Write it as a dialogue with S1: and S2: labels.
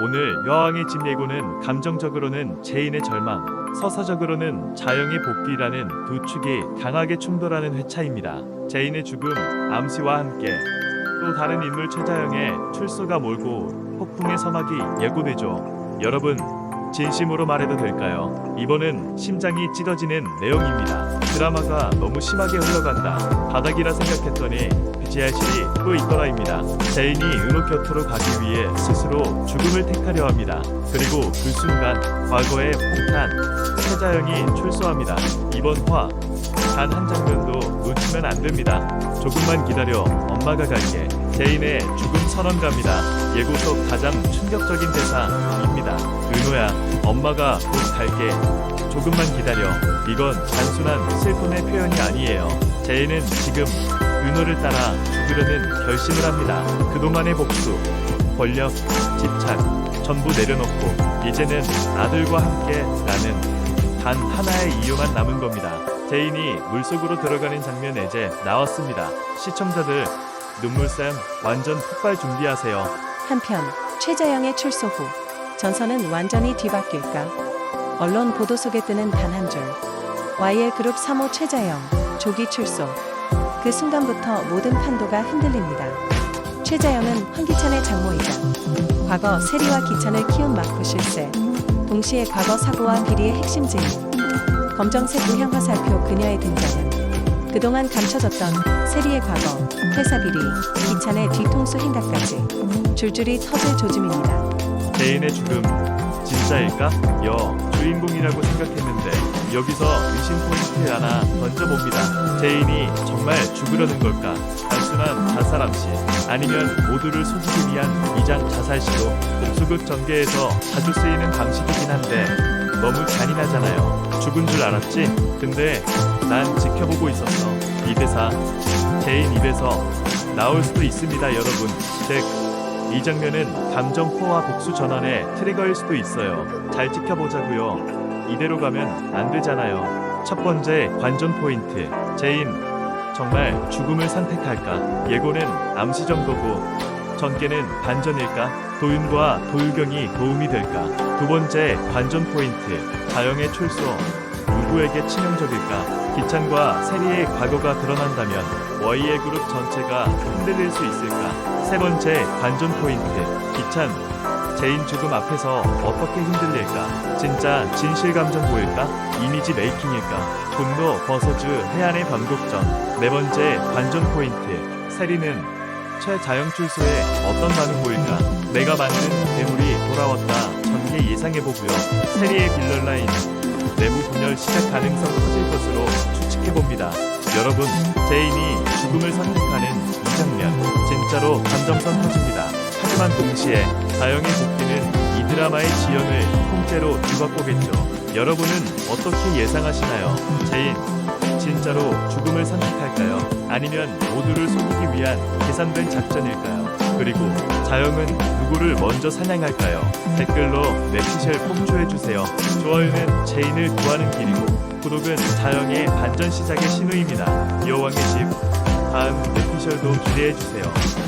S1: 오늘 여왕의 집 예고는 감정적으로는 제인의 절망, 서사적으로는 자영의 복귀라는 두 축이 강하게 충돌하는 회차입니다. 제인의 죽음, 암시와 함께 또 다른 인물 최자영의 출소가 몰고 폭풍의 서막이 예고되죠. 여러분, 진심으로 말해도 될까요? 이번은 심장이 찢어지는 내용입니다. 드라마가 너무 심하게 흘러간다. 바닥이라 생각했더니 지하실이 또 있더라입니다. 제인이 은호 곁으로 가기 위해 스스로 죽음을 택하려 합니다. 그리고 그 순간 과거의 폭탄 최자영이 출소합니다. 이번 화 단 한 장면도 놓치면 안 됩니다. 조금만 기다려 엄마가 갈게. 제인의 죽음 선언갑니다. 예고 속 가장 충격적인 대사입니다. 은호야, 엄마가 곧 갈게. 조금만 기다려. 이건 단순한 슬픔의 표현이 아니에요. 제인은 지금 은호를 따라 죽으려는 결심을 합니다. 그동안의 복수, 권력, 집착 전부 내려놓고 이제는 아들과 함께 나는 단 하나의 이유만 남은 겁니다. 제인이 물속으로 들어가는 장면 이제 나왔습니다. 시청자들 눈물샘 완전 폭발 준비하세요.
S2: 한편 최자영의 출소 후 전선은 완전히 뒤바뀔까? 언론 보도 속에 뜨는 단 한 줄. YL 그룹 3호 최자영 조기 출소. 그 순간부터 모든 판도가 흔들립니다. 최자영은 황기찬의 장모이자 과거 세리와 기찬을 키운 막부 실세. 동시에 과거 사고와 비리의 핵심 증인. 검정색 우향 화살표 그녀의 등장은 그동안 감춰졌던 세리의 과거, 회사 비리, 기찬의 뒤통수 행각까지 줄줄이 터질 조짐입니다.
S1: 제인의 죽음 진짜일까? 여 주인공이라고 생각했는데 여기서 의심 포인트 하나 던져봅니다. 제인이 정말 죽으려는 걸까? 단순한 자살 암시 아니면 모두를 속이기 위한 위장 자살 시도 수극 전개에서 자주 쓰이는 방식이긴 한데 너무 잔인하잖아요. 죽은 줄 알았지? 근데 난 지켜보고 있었어. 이 대사 제인 입에서 나올 수도 있습니다, 여러분. 즉 이 장면은 감정 포화 복수 전환의 트리거일 수도 있어요. 잘 지켜보자고요. 이대로 가면 안 되잖아요. 첫 번째 관전 포인트. 제인 정말 죽음을 선택할까? 예고는 암시 정도고 전개는 반전일까? 도윤과 도유경이 도움이 될까? 두 번째 관전 포인트. 자영의 출소 누구에게 치명적일까? 기찬과 세리의 과거가 드러난다면 YA 그룹 전체가 흔들릴 수 있을까? 세 번째 관전 포인트. 기찬 제인 죽음 앞에서 어떻게 흔들릴까? 진짜 진실 감정 보일까? 이미지 메이킹일까? 분노 버서즈 해안의 변곡전. 네 번째 관전 포인트. 세리는 최자영 출소에 어떤 반응 보일까? 내가 만든 괴물이 돌아왔다. 전개 예상해보고요. 세리의 빌런 라인. 내부 분열 시작 가능성 커질 것으로 추측해봅니다. 여러분, 제인이 죽음을 선택하는 이 장면, 진짜로 감정선 터집니다. 하지만 동시에 자영의 복귀는 이 드라마의 지연을 통째로 뒤바꾸겠죠. 여러분은 어떻게 예상하시나요? 제인, 진짜로 죽음을 선택할까요? 아니면 모두를 속이기 위한 계산된 작전일까요? 그리고 자영은 누구를 먼저 사냥할까요? 댓글로 넷피셜 폭주해주세요. 좋아요는 제인을 구하는 길이고 구독은 자영의 반전 시작의 신호입니다. 여왕의 집 다음 넷피셜도 기대해주세요.